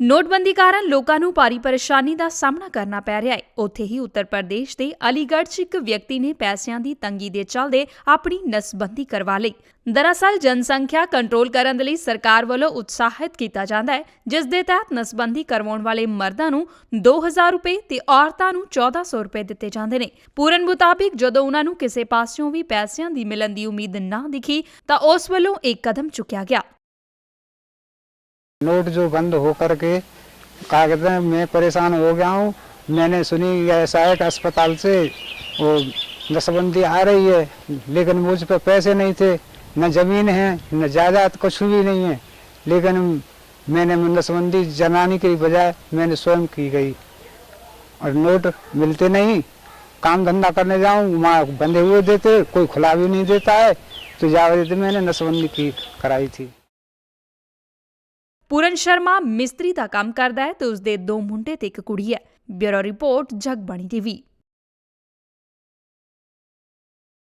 ਨੋਟਬੰਦੀ ਕਾਰਨ ਲੋਕਾਂ ਨੂੰ ਭਾਰੀ ਪਰੇਸ਼ਾਨੀ ਦਾ ਸਾਹਮਣਾ ਕਰਨਾ ਪੈ ਰਿਹਾ ਹੈ। ਉੱਥੇ ਹੀ ਉੱਤਰ ਪ੍ਰਦੇਸ਼ ਦੇ ਅਲੀਗੜ੍ਹ 'ਚ ਇੱਕ ਵਿਅਕਤੀ ਨੇ ਪੈਸਿਆਂ ਦੀ ਤੰਗੀ ਦੇ ਚੱਲਦੇ ਆਪਣੀ ਨਸਬੰਦੀ ਕਰਵਾ ਲਈ। ਦਰਅਸਲ, ਜਨਸੰਖਿਆ ਕੰਟਰੋਲ ਕਰਨ ਦੇ ਲਈ ਸਰਕਾਰ ਵੱਲੋਂ ਉਤਸ਼ਾਹਿਤ ਕੀਤਾ ਜਾਂਦਾ ਹੈ, ਜਿਸ ਦੇ ਤਹਿਤ ਨਸਬੰਦੀ ਕਰਵਾਉਣ ਵਾਲੇ ਮਰਦਾਂ ਨੂੰ 2000 ਰੁਪਏ ਤੇ ਔਰਤਾਂ ਨੂੰ 1400 ਰੁਪਏ ਦਿੱਤੇ ਜਾਂਦੇ ਨੇ। ਪੂਰਨ ਮੁਤਾਬਿਕ, ਜਦੋਂ ਉਹਨਾਂ ਨੂੰ ਕਿਸੇ ਪਾਸਿਓਂ ਵੀ ਪੈਸਿਆਂ ਦੀ ਮਿਲਣ ਦੀ ਉਮੀਦ ਨਾ ਦਿਖੀ, ਤਾਂ ਉਸ ਵੱਲੋਂ ਇੱਕ ਕਦਮ ਚੁੱਕਿਆ ਗਿਆ। नोट जो बंद हो करके क्या कहते हैं, मैं परेशान हो गया हूँ। मैंने सुनी ऐसा है अस्पताल से वो नसबंदी आ रही है, लेकिन मुझ पर पैसे नहीं थे। न ज़मीन है, न जायदाद कुछ भी नहीं है। लेकिन मैंने नसबंदी जनाने के बजाय मैंने स्वयं की गई। और नोट मिलते नहीं, काम धंधा करने जाऊँ, वहाँ बंधे हुए देते, कोई खुला भी नहीं देता है। तो जावज मैंने नसबंदी की कराई थी। ਪੂਰਨ ਸ਼ਰਮਾ ਮਿਸਤਰੀ ਦਾ ਕੰਮ ਕਰਦਾ ਹੈ ਤੇ ਉਸਦੇ ਦੋ ਮੁੰਡੇ ਤੇ ਇੱਕ ਕੁੜੀ ਹੈ। Bureau report, Jagbani TV.